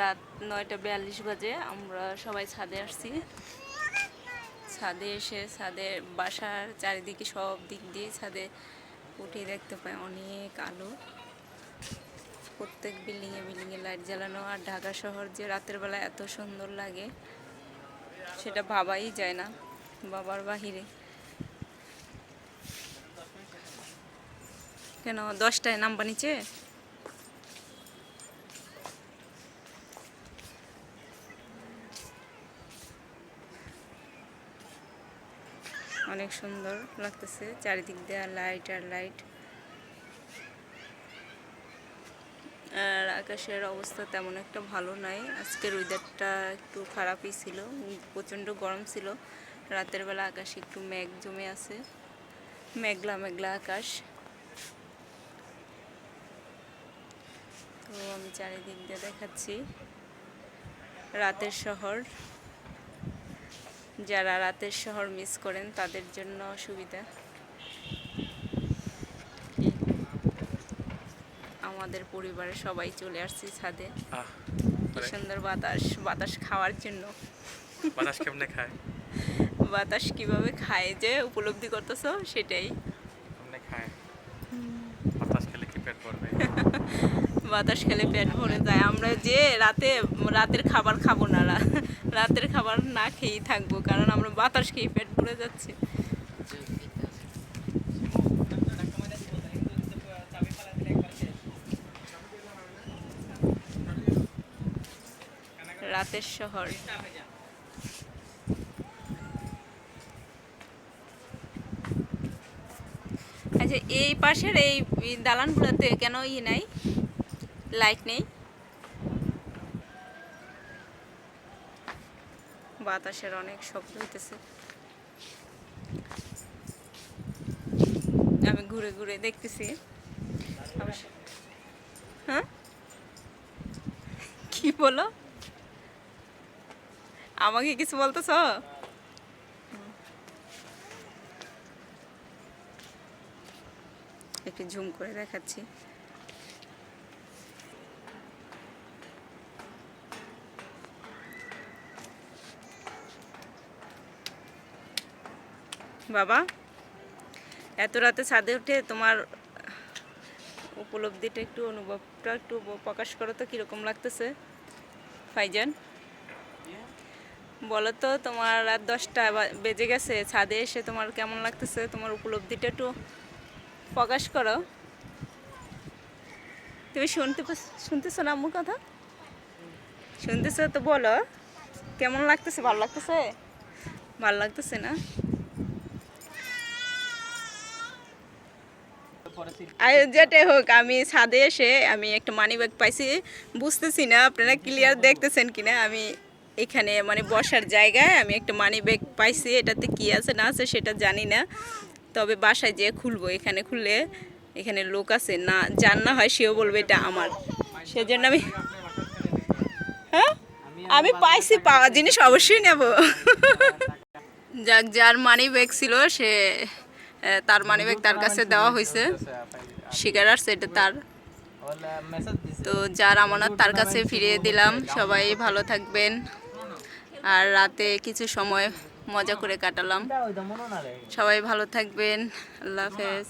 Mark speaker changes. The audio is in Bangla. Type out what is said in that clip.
Speaker 1: রাত নয়টা বিয়াল্লিশ বাজে, আমরা সবাই ছাদে আসছি। ছাদে এসে, ছাদে বাসার চারিদিকে সব দিক দিয়ে ছাদে উঠে দেখতে পাই অনেক আলো। প্রত্যেক বিল্ডিংয়ে বিল্ডিংয়ে লাইট জ্বালানো আর ঢাকা শহর যে রাতের বেলা এত সুন্দর লাগে, সেটা ভাবাই যায় না বাবার বাহিরে। কেন, দশটায় নাম্বার নিচে? অনেক সুন্দর লাগতেছে, চারিদিক দেওয়া লাইট আর লাইট আর আকাশের অবস্থা তেমন একটা ভালো নাই। আজকের ওয়েদারটা একটু খারাপই ছিল, প্রচণ্ড গরম ছিল। রাতের বেলা আকাশে একটু মেঘ জমে আছে, মেঘলা মেঘলা আকাশ। তো আমি চারিদিক দিয়ে দেখাচ্ছি। রাতের শহর। যারা রাতের শহর মিস করেন তাদের জন্য অসুবিধা কি? আমাদের পরিবারে সবাই চলে আসছি ছাদে।
Speaker 2: করে।
Speaker 1: সুন্দর বাতাস বাতাস খাওয়ার জন্য।
Speaker 2: বাতাস কেমনে খায়?
Speaker 1: বাতাস কীভাবে খায় যে উপলব্ধি করতেছো সেটাই।
Speaker 2: খায়? বাতাস খেলে কি পেট ভরবে?
Speaker 1: বাতাস খেলে পেট ভরে যায়। আমরা যে রাতে, রাতের খাবার খাব না রাতের খাবার না খেয়েই থাকব, কারণ আমরা বাতাস খেয়ে পেট ভরে যাচ্ছে। রাতের শহর। আচ্ছা এই পাশের এই দালানগুলোতে কেন ই নাই? লাইট নেই। বাতাসের অনেক শব্দ হইতেছে। আমি ঘুরে ঘুরে দেখতেছি। হ্যাঁ? কি বলো? আমাকে কিছু বলতেছ? একটু ঝুম করে দেখাচ্ছি। বাবা। এত রাতে ছাদে উঠে তোমার উপলব্ধিটা একটু, অনুভবটা একটু প্রকাশ করো তো, কীরকম লাগতেছে? ফাইজান? বলো তো, তোমার রাত দশটা বেজে গেছে, ছাদে এসে তোমার কেমন লাগতেছে? তোমার উপলব্ধিটা একটু প্রকাশ করো। তুমি শুনতে শুনতেছো না আম্মুর কথা? শুনতেছো তো বলো, কেমন লাগতেছে? ভালো লাগতেছে? ভালো লাগতেছে না? যেটাই হোক, আমি ছাদে এসে আমি একটা মানি ব্যাগ পাইছি। বুঝতেছি না, আপনারা ক্লিয়ার দেখতেছেন কিনা? আমি এখানে মানে বসার জায়গায় আমি একটা মানি ব্যাগ পাইছি। এটাতে কি আছে, না আছে সেটা জানি না। তবে বাসায় যেয়ে খুলবো, এখানে খুললে এখানে লোক আছে, না, যার না হয় সেও বলবে এটা আমার। সেজন্য আমি হ্যাঁ? আমি পাইছি, পাওয়া জিনিস অবশ্যই নেব। যাক, যার মানি ব্যাগ ছিল, সে তার মানি ব্যাগ তার কাছে দেওয়া হয়েছে শিকার আসছে, এটা তার। তো যার আমানত তার কাছে ফিরিয়ে দিলাম। সবাই ভালো থাকবেন। আর রাতে কিছু সময় মজা করে কাটালাম। সবাই ভালো থাকবেন। আল্লাহ হাফেজ।